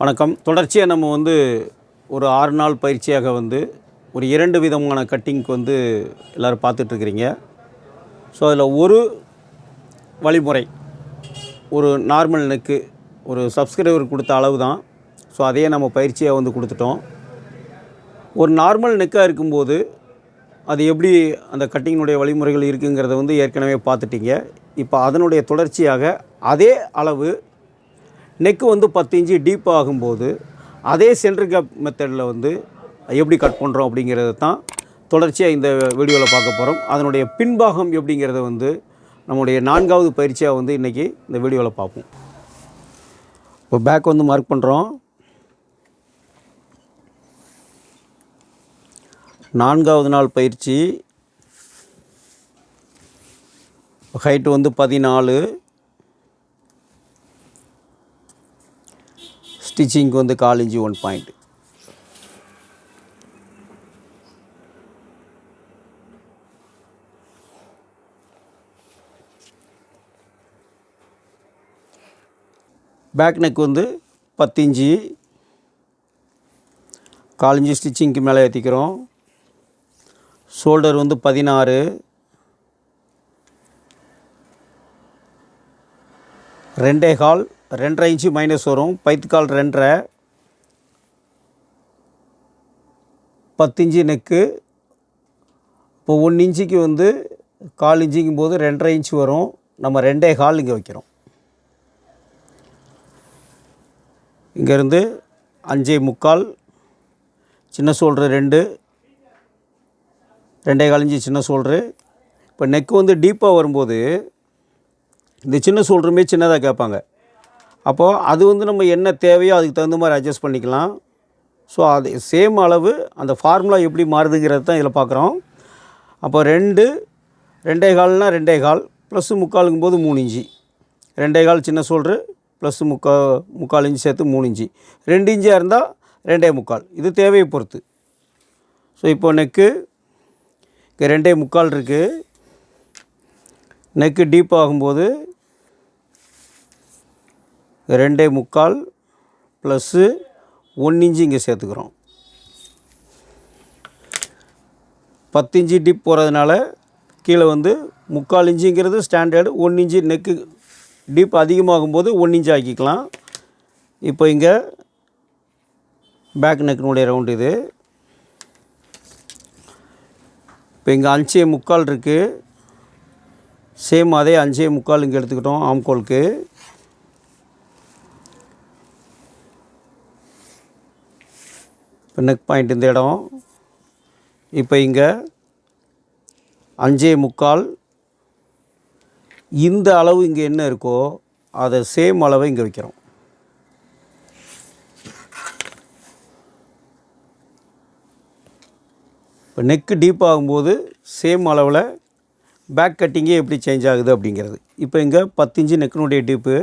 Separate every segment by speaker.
Speaker 1: வணக்கம். தொடர்ச்சியாக நம்ம வந்து ஒரு ஆறு நாள் பயிற்சியாக வந்து ஒரு இரண்டு விதமான கட்டிங்க்கு வந்து எல்லோரும் பார்த்துட்ருக்குறீங்க. ஸோ அதில் ஒரு வழிமுறை ஒரு நார்மல் நெக்கு ஒரு சப்ஸ்கிரைபர் கொடுத்த அளவு தான் ஸோ அதையே நம்ம பயிற்சியாக வந்து கொடுத்துட்டோம். ஒரு நார்மல் நெக்காக இருக்கும்போது அது எப்படி அந்த கட்டிங்கினுடைய வழிமுறைகள் இருக்குங்கிறத வந்து ஏற்கனவே பார்த்துட்டீங்க. இப்போ அதனுடைய தொடர்ச்சியாக அதே அளவு நெக்கு வந்து பத்து இன்ச்சு டீப் ஆகும்போது அதே சென்ட்ரு கேப் மெத்தடில் வந்து எப்படி கட் பண்ணுறோம் அப்படிங்கிறத தான் தொடர்ச்சியாக இந்த வீடியோவில் பார்க்க போகிறோம் அதனுடைய பின்பாகம் எப்படிங்கிறத வந்து நம்முடைய நான்காவது பயிற்சியாக வந்து இன்றைக்கி இந்த வீடியோவில் பார்ப்போம். இப்போ பேக் வந்து மார்க் பண்ணுறோம் நான்காவது நாள் பயிற்சி. ஹைட்டு வந்து பதினாலு. ஸ்டிச்சிங்க்கு வந்து கால் inch one point back neck வந்து பத்து இன்ச்சு. கால் இன்ச்சு ஸ்டிச்சிங்க்கு மேலே ஏற்றிக்கிறோம் ஷோல்டர் வந்து பதினாறு. ரெண்டே கால். ரெண்டரை இன்ச்சு மைனஸ் வரும். பைத்துக்கால் ரெண்டரை. பத்து இன்ச்சு நெக்கு இப்போ ஒன்று இன்ச்சுக்கு வந்து கால் இன்ச்சுக்கும் போது ரெண்டரை இன்ச்சு வரும். நம்ம ரெண்டே கால் இங்கே வைக்கிறோம். இங்கேருந்து அஞ்சே முக்கால். சின்ன சோல்ட்ரு ரெண்டு. ரெண்டே கால் இன்ச்சு சின்ன சோல்ட்ரு இப்போ நெக்கு வந்து டீப்பாக வரும்போது இந்த சின்ன சோல்டருமே சின்னதாக கேட்பாங்க. அப்போது அது வந்து நம்ம என்ன தேவையோ அதுக்கு தகுந்த மாதிரி அட்ஜஸ்ட் பண்ணிக்கலாம். ஸோ அது சேம் அளவு அந்த ஃபார்முலா எப்படி மாறுதுங்கிறது தான் இதில் பார்க்குறோம். அப்போ ரெண்டு ரெண்டே கால்னால் ரெண்டே கால் ப்ளஸ்ஸு முக்காலுங்கும் போது மூணு இஞ்சி. ரெண்டே கால் சின்ன சோல்ட்ரு ப்ளஸ்ஸு முக்கா முக்கால் இஞ்சி சேர்த்து மூணு இஞ்சி. ரெண்டு இஞ்சியாக இருந்தால் ரெண்டே முக்கால். இது தேவையை பொறுத்து. ஸோ இப்போ நெக்கு இங்கே ரெண்டே முக்கால் இருக்குது நெக்கு டீப் ஆகும்போது ரெண்டே முக்கால் ப்ளஸ்ஸு ஒன் இன்ச்சு இங்கே சேர்த்துக்கிறோம். பத்து இன்ச்சு டிப் போகிறதுனால கீழே வந்து முக்கால் இன்ச்சுங்கிறது standard one inch neck deep அதிகமாகும்போது one inch ஆக்கிக்கலாம். இப்போ இங்கே பேக் நெக்கினுடைய ரவுண்டு இது. இப்போ இங்கே அஞ்சே முக்கால் இருக்குது சேம் அதே அஞ்சே முக்கால் இங்கே எடுத்துக்கிட்டோம் ஆம்கோலுக்கு. இப்போ நெக் பாயிண்ட் இந்த இடம். இப்போ இங்கே அஞ்சே முக்கால். இந்த அளவு இங்கே என்ன இருக்கோ அதை சேம் அளவை இங்கே வைக்கிறோம். இப்போ நெக்கு டீப் ஆகும்போது சேம் அளவில் பேக் கட்டிங்கே எப்படி சேஞ்ச் ஆகுது அப்படிங்கிறது. இப்போ இங்கே பத்து இன்ச்சு நெக்கினுடைய டீப்பு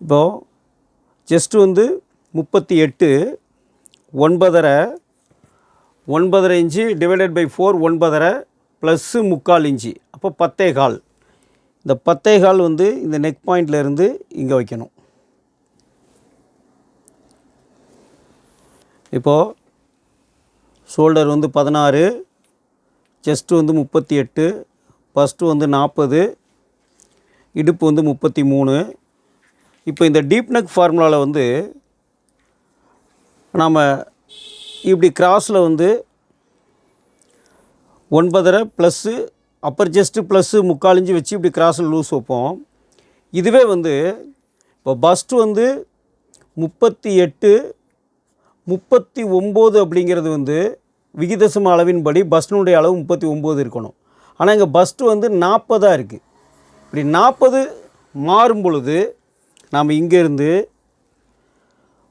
Speaker 1: இப்போது ஜஸ்ட்டு வந்து முப்பத்தி எட்டு ஒன்பதரை ஒன்பதரை இன்ச்சு டிவைடட் பை ஃபோர் ஒன்பதரை ப்ளஸ்ஸு முக்கால் இன்ச்சு. அப்போ பத்தே கால். இந்த பத்தே கால் வந்து இந்த நெக் பாயிண்ட்லேருந்து இங்கே வைக்கணும். இப்போது ஷோல்டர் வந்து பதினாறு செஸ்ட்டு வந்து முப்பத்தி எட்டு ஃபஸ்ட்டு வந்து நாற்பது இடுப்பு வந்து முப்பத்தி மூணு. இப்போ இந்த டீப் நெக் ஃபார்முலாவில் வந்து நாம் இப்படி கிராஸில் வந்து ஒன்பதரை ப்ளஸ்ஸு அப்பர் ஜஸ்ட்டு ப்ளஸ்ஸு முக்கால் வச்சு இப்படி கிராஸில் லூஸ் வைப்போம். இதுவே வந்து இப்போ பஸ்ட்டு வந்து முப்பத்தி எட்டு முப்பத்தி ஒம்பது அப்படிங்கிறது வந்து விகிதசம அளவின்படி பஸ்னுடைய அளவு முப்பத்தி ஒம்பது இருக்கணும். ஆனால் இங்கே பஸ்ட்டு வந்து நாற்பதாக இருக்குது இப்படி நாற்பது மாறும் பொழுது நாம் இங்கேருந்து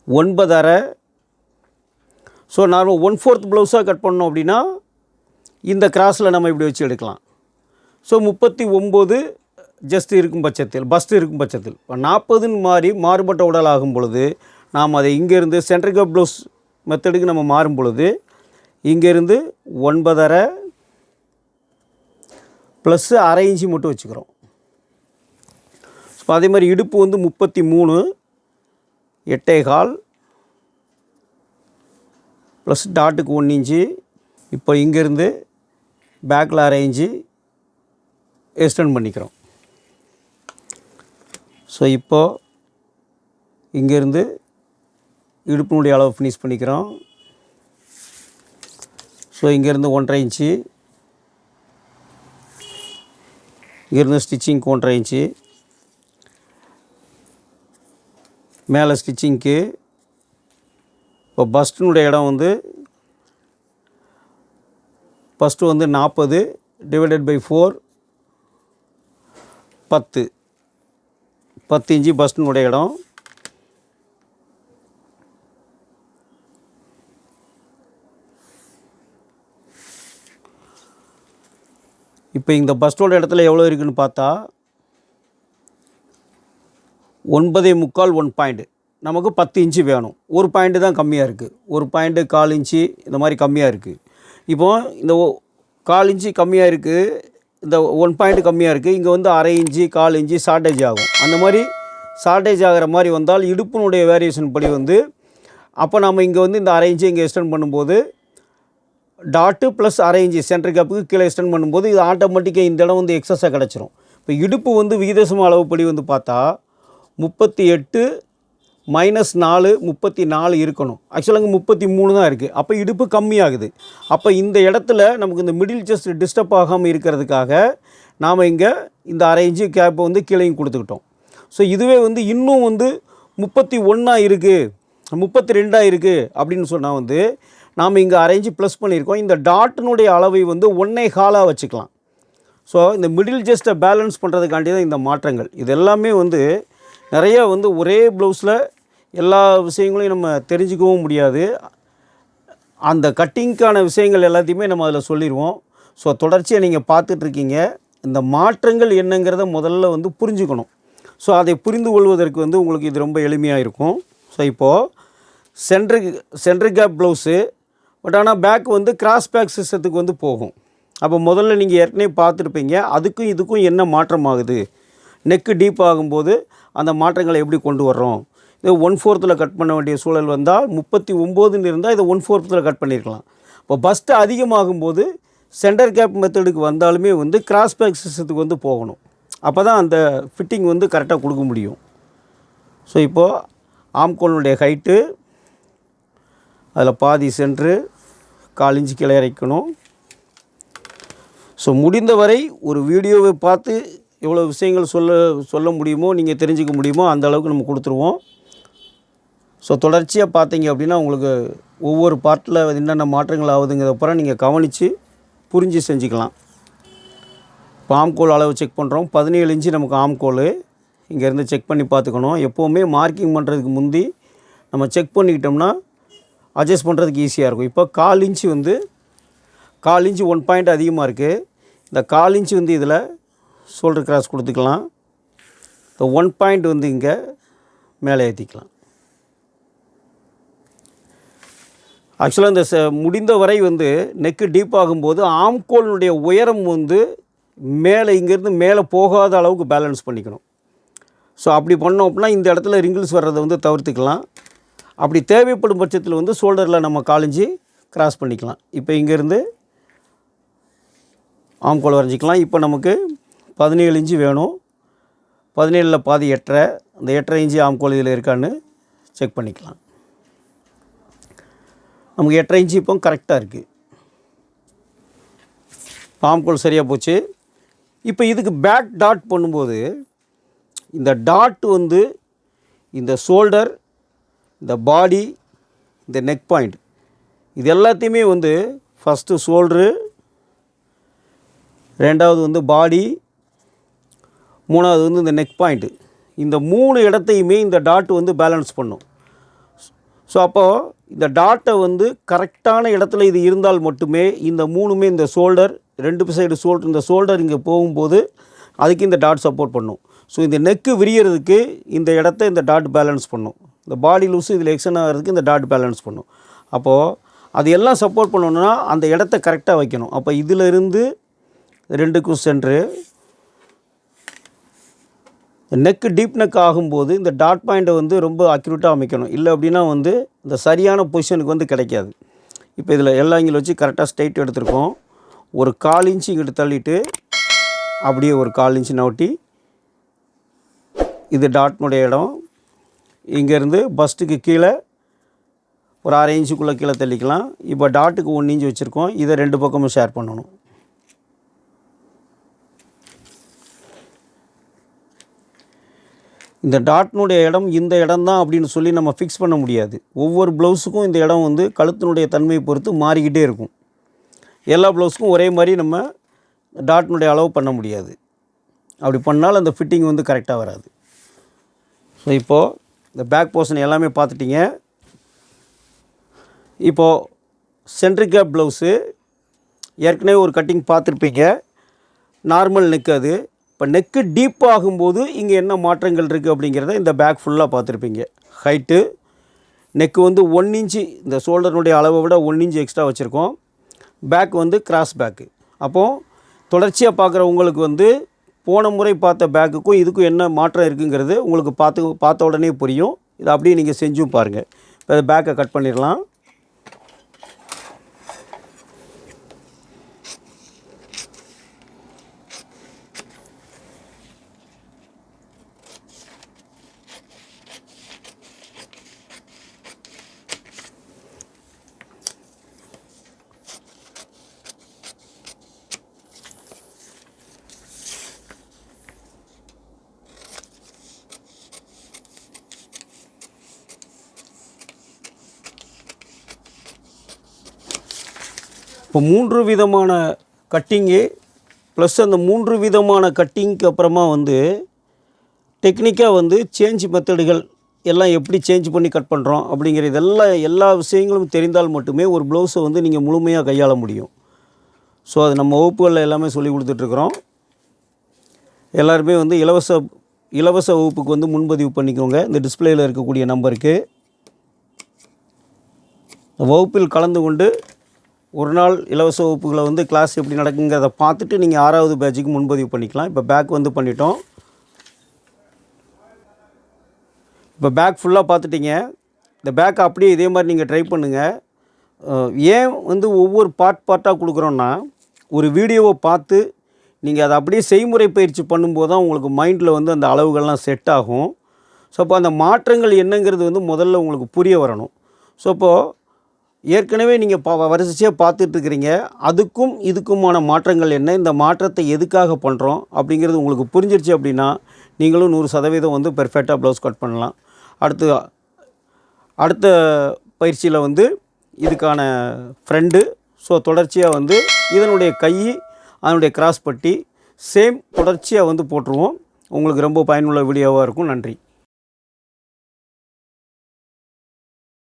Speaker 1: ஒன்பதரை ஸோ நார்மல் ஒன் ஃபோர்த் ப்ளவுஸாக கட் பண்ணோம் அப்படின்னா இந்த கிராஸில் நம்ம இப்படி வச்சு எடுக்கலாம். ஸோ முப்பத்தி ஒம்பது ஜஸ்ட் இருக்கும் பட்சத்தில் பஸ்ட் இருக்கும் பட்சத்தில். இப்போ நாற்பதுன்னு மாறி மாறுபட்ட உடல் ஆகும் பொழுது நாம் அதை இங்கேருந்து சென்ட்ரிகோ ப்ளவுஸ் மெத்தடுக்கு நம்ம மாறும் பொழுது இங்கேருந்து ஒன்பதரை ப்ளஸ்ஸு அரை இன்ச்சு மட்டும் வச்சுக்கிறோம். ஸோ அதே மாதிரி இடுப்பு வந்து முப்பத்தி மூணு எட்டே கால் ப்ளஸ் டாட்டுக்கு ஒன்று இன்ச்சு. இப்போ இங்கேருந்து பேக்கில் அரைஞ்சு எக்ஸ்டெண்ட் பண்ணிக்கிறோம். ஸோ இப்போது இங்கேருந்து இடுப்பினுடைய அளவு ஃபினிஷ் பண்ணிக்கிறோம். ஸோ இங்கேருந்து ஒன்றரை இன்ச்சு. இங்கேருந்து ஸ்டிச்சிங்க்கு ஒன்றரை இன்ச்சு. மேலே ஸ்டிச்சிங்க்கு இப்போ பஸ்டினுடைய இடம் வந்து ஃபஸ்ட்டு வந்து நாற்பது டிவைடட் பை ஃபோர் பத்து. பத்து இன்ச்சு பஸ்டினுடைய இடம். இப்போ இந்த பஸ்டோட இடத்துல எவ்வளோ இருக்குன்னு பார்த்தா ஒன்பதே முக்கால் ஒன் பாயிண்ட். நமக்கு பத்து இன்ச்சு வேணும். ஒரு பாயிண்ட்டு தான் கம்மியாக இருக்குது ஒரு பாயிண்ட்டு கால் இன்ச்சு இந்த மாதிரி கம்மியாக இருக்குது இப்போ இந்த கால் இன்ச்சு கம்மியாக இருக்குது இந்த ஒன் பாயிண்ட் கம்மியாக இருக்குது இங்கே வந்து அரை இன்ச்சு கால் இன்ச்சு ஷார்ட்டேஜ் ஆகும். அந்த மாதிரி ஷார்ட்டேஜ் ஆகிற மாதிரி வந்தால் இடுப்பினுடைய வேரியேஷன் படி வந்து அப்போ நம்ம இங்கே வந்து இந்த அரை இன்ச்சு இங்கே எக்ஸ்டெண்ட் பண்ணும்போது டாட்டு ப்ளஸ் அரை இன்ச்சு சென்டர் கேப்புக்கு கீழே எக்ஸ்டெண்ட் பண்ணும்போது இது ஆட்டோமேட்டிக்காக இந்த இடம் வந்து எக்ஸஸாக கிடச்சிரும். இப்போ இடுப்பு வந்து விகிதசம அளவுப்படி வந்து பார்த்தா முப்பத்தி எட்டு மைனஸ் நாலு முப்பத்தி நாலு இருக்கணும். ஆக்சுவலாக அங்கே முப்பத்தி மூணு தான் இருக்குது அப்போ இடுப்பு கம்மியாகுது. அப்போ இந்த இடத்துல நமக்கு இந்த மிடில் செஸ்ட் டிஸ்டர்ப் ஆகாமல் இருக்கிறதுக்காக நாம் இங்கே இந்த அரை இன்ச்சு கேப்பை வந்து கீழேயும் கொடுத்துக்கிட்டோம். ஸோ இதுவே வந்து இன்னும் வந்து முப்பத்தி ஒன்றா இருக்குது முப்பத்தி ரெண்டாக இருக்குது அப்படின்னு சொன்னால் வந்து நாம் இங்கே அரேஞ்சு ப்ளஸ் பண்ணியிருக்கோம். இந்த டாட்டினுடைய அளவை வந்து ஒன்றே காலாக வச்சுக்கலாம். ஸோ இந்த மிடில் ஜஸ்ட்டை பேலன்ஸ் பண்ணுறதுக்காண்டி தான் இந்த மாற்றங்கள். இது எல்லாமே வந்து நிறையா வந்து ஒரே ப்ளவுஸில் எல்லா விஷயங்களையும் நம்ம தெரிஞ்சுக்கவும் முடியாது. அந்த கட்டிங்க்கான விஷயங்கள் எல்லாத்தையுமே நம்ம அதில் சொல்லிடுவோம் ஸோ தொடர்ச்சியாக நீங்கள் பார்த்துட்ருக்கீங்க. இந்த மாற்றங்கள் என்னங்கிறத முதல்ல வந்து புரிஞ்சுக்கணும். ஸோ அதை புரிந்து கொள்வதற்கு வந்து உங்களுக்கு இது ரொம்ப எளிமையாக இருக்கும். ஸோ இப்போது centre centre gap blouse but ஆனால் பேக் வந்து கிராஸ் பேக் சிஸ்டத்துக்கு வந்து போகும். அப்போ முதல்ல நீங்கள் ஏற்கனவே பார்த்துருப்பீங்க. அதுக்கும் இதுக்கும் என்ன மாற்றம் ஆகுது நெக்கு டீப் ஆகும்போது அந்த மாற்றங்களை எப்படி கொண்டு வர்றோம்? இது ஒன் ஃபோர்த்தில் கட் பண்ண வேண்டிய சூழல் வந்தால் முப்பத்தி ஒம்போதுன்னு இருந்தால் இதை ஒன் ஃபோர்த்தில் கட் பண்ணியிருக்கலாம் இப்போ பஸ்ட்டு அதிகமாகும்போது சென்டர் கேப் மெத்தடுக்கு வந்தாலுமே வந்து கிராஸ் பேக் சிஸ்டத்துக்கு வந்து போகணும். அப்போ தான் அந்த ஃபிட்டிங் வந்து கரெக்டாக கொடுக்க முடியும். ஸோ இப்போது ஆம்கோனுடைய ஹைட்டு அதில் பாதி சென்ட்ரு கால் இன்ச்சு கிளை இறைக்கணும். ஸோ முடிந்தவரை ஒரு வீடியோவை பார்த்து எவ்வளோ விஷயங்கள் சொல்ல சொல்ல முடியுமோ நீங்கள் தெரிஞ்சுக்க முடியுமோ அந்த அளவுக்கு நம்ம கொடுத்துருவோம். ஸோ தொடர்ச்சியாக பார்த்தீங்க அப்படின்னா உங்களுக்கு ஒவ்வொரு பார்ட்டில் என்னென்ன மாற்றங்கள் ஆகுதுங்கிறத அப்புறம் நீங்கள் கவனித்து புரிஞ்சு செஞ்சுக்கலாம். இப்போ ஆம்கோல் அளவு செக் பண்ணுறோம் பதினேழு இன்ச்சு நமக்கு ஆம்கோல் இங்கேருந்து செக் பண்ணி பார்த்துக்கணும். எப்போவுமே மார்க்கிங் பண்ணுறதுக்கு முந்தி நம்ம செக் பண்ணிக்கிட்டோம்னா அட்ஜஸ்ட் பண்ணுறதுக்கு ஈஸியாக இருக்கும். இப்போ கால் இன்ச்சு வந்து கால் இன்ச்சு ஒன் பாயிண்ட் அதிகமாக இருக்குது இந்த கால் இன்ச்சு வந்து இதில் ஷோல்டர் கிராஸ் கொடுத்துக்கலாம். இந்த ஒன் பாயிண்ட் வந்து இங்கே மேலே ஏற்றிக்கலாம் ஆக்சுவலாக இந்த ச முடிந்த வரை வந்து நெக்கு டீப் ஆகும்போது ஆம்கோலினுடைய உயரம் வந்து மேலே இங்கேருந்து மேலே போகாத அளவுக்கு பேலன்ஸ் பண்ணிக்கணும். ஸோ அப்படி பண்ணோம் அப்படின்னா இந்த இடத்துல ரிங்கிள்ஸ் வர்றதை வந்து தவிர்த்துக்கலாம். அப்படி தேவைப்படும் பட்சத்தில் வந்து ஷோல்டரில் நம்ம காலிஞ்சு கிராஸ் பண்ணிக்கலாம். இப்போ இங்கேருந்து ஆம்கோல் வரைஞ்சிக்கலாம். இப்போ நமக்கு பதினேழு இன்ச்சு வேணும். பதினேழில் பாதி எட்டரை. அந்த எட்டரை இன்ச்சு ஆம்கோல் இதில் இருக்கான்னு செக் பண்ணிக்கலாம். நமக்கு எட்டரை இன்ச்சு இப்போ கரெக்டாக இருக்குது ஆம்கோல் சரியாக போச்சு. இப்போ இதுக்கு பேக் டாட் பண்ணும்போது இந்த டாட் வந்து இந்த ஷோல்டர் இந்த பாடி இந்த நெக் பாயிண்ட் இது எல்லாத்தையுமே வந்து ஃபஸ்ட்டு ஷோல்ட்ரு ரெண்டாவது வந்து பாடி மூணாவது வந்து இந்த நெக் பாயிண்ட்டு இந்த மூணு இடத்தையுமே இந்த டாட் வந்து பேலன்ஸ் பண்ணும். ஸோ அப்போது இந்த டாட்டை வந்து கரெக்டான இடத்துல இது இருந்தால் மட்டுமே இந்த மூணுமே இந்த ஷோல்டர் ரெண்டு சைடு ஷோல்டர் இந்த ஷோல்டர் இங்கே போகும்போது அதுக்கு இந்த டாட் சப்போர்ட் பண்ணும். ஸோ இந்த நெக்கு விரியறதுக்கு இந்த இடத்த இந்த டாட் பேலன்ஸ் பண்ணும். இந்த பாடி லூஸு இதில் எக்ஸன் ஆகிறதுக்கு இந்த டாட் பேலன்ஸ் பண்ணும். அப்போது அது எல்லாம் சப்போர்ட் பண்ணணுன்னா அந்த இடத்த கரெக்டாக வைக்கணும். அப்போ இதிலிருந்து ரெண்டுக்கும் சென்று நெக்கு டீப் நெக் ஆகும்போது இந்த டாட் பாயிண்ட்டை வந்து ரொம்ப அக்யூரேட்டாக அமைக்கணும். இல்லை அப்படின்னா வந்து இந்த சரியான பொசிஷனுக்கு வந்து கிடைக்காது. இப்போ இதில் எல்லா இங்கே வச்சு கரெக்டாக ஸ்ட்ரைட் எடுத்திருக்கோம். ஒரு கால் இன்ச்சு இங்கிட்டு தள்ளிட்டு அப்படியே ஒரு கால் இன்ச்சு நவட்டி இது டாட்னுடைய இடம். இங்கேருந்து பஸ்ட்டுக்கு கீழே ஒரு அரை இன்ச்சுக்குள்ளே கீழே தள்ளிக்கலாம். இப்போ டாட்டுக்கு ஒன்று இன்ச்சு வச்சுருக்கோம். இதை ரெண்டு பக்கமும் ஷேர் பண்ணணும். இந்த டாட்னுடைய இடம் இந்த இடம் தான் அப்படின்னு சொல்லி நம்ம ஃபிக்ஸ் பண்ண முடியாது. ஒவ்வொரு ப்ளவுஸுக்கும் இந்த இடம் வந்து கழுத்தினுடைய தன்மையை பொறுத்து மாறிக்கிட்டே இருக்கும். எல்லா ப்ளவுஸுக்கும் ஒரே மாதிரி நம்ம டாட்னுடைய அளவு பண்ண முடியாது. அப்படி பண்ணால் அந்த ஃபிட்டிங் வந்து கரெக்டாக வராது. ஸோ இப்போது இந்த பேக் போர்ஷன் எல்லாமே பார்த்துட்டிங்க. இப்போது சென்ட்ரிக் கேப் ப்ளவுஸு ஏற்கனவே ஒரு கட்டிங் பார்த்துருப்பீங்க. நார்மல் நெக் அது. இப்போ நெக்கு டீப் ஆகும்போது இங்கே என்ன மாற்றங்கள் இருக்குது அப்படிங்கிறத இந்த பேக் ஃபுல்லாக பார்த்துருப்பீங்க. ஹைட்டு நெக்கு வந்து ஒன் இன்ச்சு இந்த ஷோல்டருடைய அளவை விட ஒன் இன்ச்சு எக்ஸ்ட்ரா வச்சுருக்கோம். பேக் வந்து கிராஸ் பேக்கு அப்போது தொடர்ச்சியாக பார்க்குற உங்களுக்கு வந்து போன முறை பார்த்த பேக்குக்கும் இதுக்கும் என்ன மாற்றம் இருக்குங்கிறது உங்களுக்கு பார்த்து பார்த்த உடனே புரியும். இதை அப்படியே நீங்கள் செஞ்சும் பாருங்கள் இப்போ பேக்கை கட் பண்ணிடலாம். இப்போ மூன்று விதமான கட்டிங்கு ப்ளஸ் அந்த மூன்று விதமான கட்டிங்க்கு அப்புறமா வந்து டெக்னிக்காக வந்து சேஞ்ச் மெத்தடுகள் எல்லாம் எப்படி சேஞ்ச் பண்ணி கட் பண்ணுறோம் அப்படிங்கிற இதெல்லாம் எல்லா விஷயங்களும் தெரிந்தால் மட்டுமே ஒரு ப்ளவுஸை வந்து நீங்கள் முழுமையாக கையாள முடியும். ஸோ அது நம்ம வகுப்புகளில் எல்லாமே சொல்லி கொடுத்துட்ருக்குறோம். எல்லாருமே வந்து இலவச இலவச வகுப்புக்கு வந்து முன்பதிவு பண்ணிக்கோங்க. இந்த டிஸ்பிளேயில் இருக்கக்கூடிய நம்பருக்கு வகுப்பில் கலந்து கொண்டு ஒரு நாள் இலவச வகுப்புகளை வந்து கிளாஸ் எப்படி நடக்குங்கிறத பார்த்துட்டு நீங்கள் ஆறாவது பேட்சுக்கு முன்பதிவு பண்ணிக்கலாம். இப்போ பேக் வந்து பண்ணிட்டோம். இப்போ பேக் ஃபுல்லாக பார்த்துட்டீங்க. இந்த பேக்கை அப்படியே இதே மாதிரி நீங்கள் ட்ரை பண்ணுங்கள் ஏன் வந்து ஒவ்வொரு பார்ட் பார்ட்டாக கொடுக்குறோன்னா ஒரு வீடியோவை பார்த்து நீங்கள் அதை அப்படியே செய்முறை பயிற்சி பண்ணும்போது தான் உங்களுக்கு மைண்டில் வந்து அந்த அளவுகள்லாம் செட் ஆகும். ஸோ அப்போ அந்த மாற்றங்கள் என்னங்கிறது வந்து முதல்ல உங்களுக்கு புரிய வரணும். ஸோ அப்போது ஏற்கனவே நீங்கள் பா வரிசையாக பார்த்துட்ருக்கிறீங்க. அதுக்கும் இதுக்குமான மாற்றங்கள் என்ன? இந்த மாற்றத்தை எதுக்காக பண்ணுறோம் அப்படிங்கிறது உங்களுக்கு புரிஞ்சிருச்சு அப்படின்னா நீங்களும் நூறு சதவீதம் வந்து பெர்ஃபெக்டாக ப்ளவுஸ் கட் பண்ணலாம். அடுத்து அடுத்த பயிற்சியில் வந்து இதுக்கான ஃப்ரெண்டு ஸோ தொடர்ச்சியாக வந்து இதனுடைய கை அதனுடைய கிராஸ் பட்டி சேம் தொடர்ச்சியாக வந்து போட்டுருவோம். உங்களுக்கு ரொம்ப பயனுள்ள வீடியோவாக இருக்கும். நன்றி.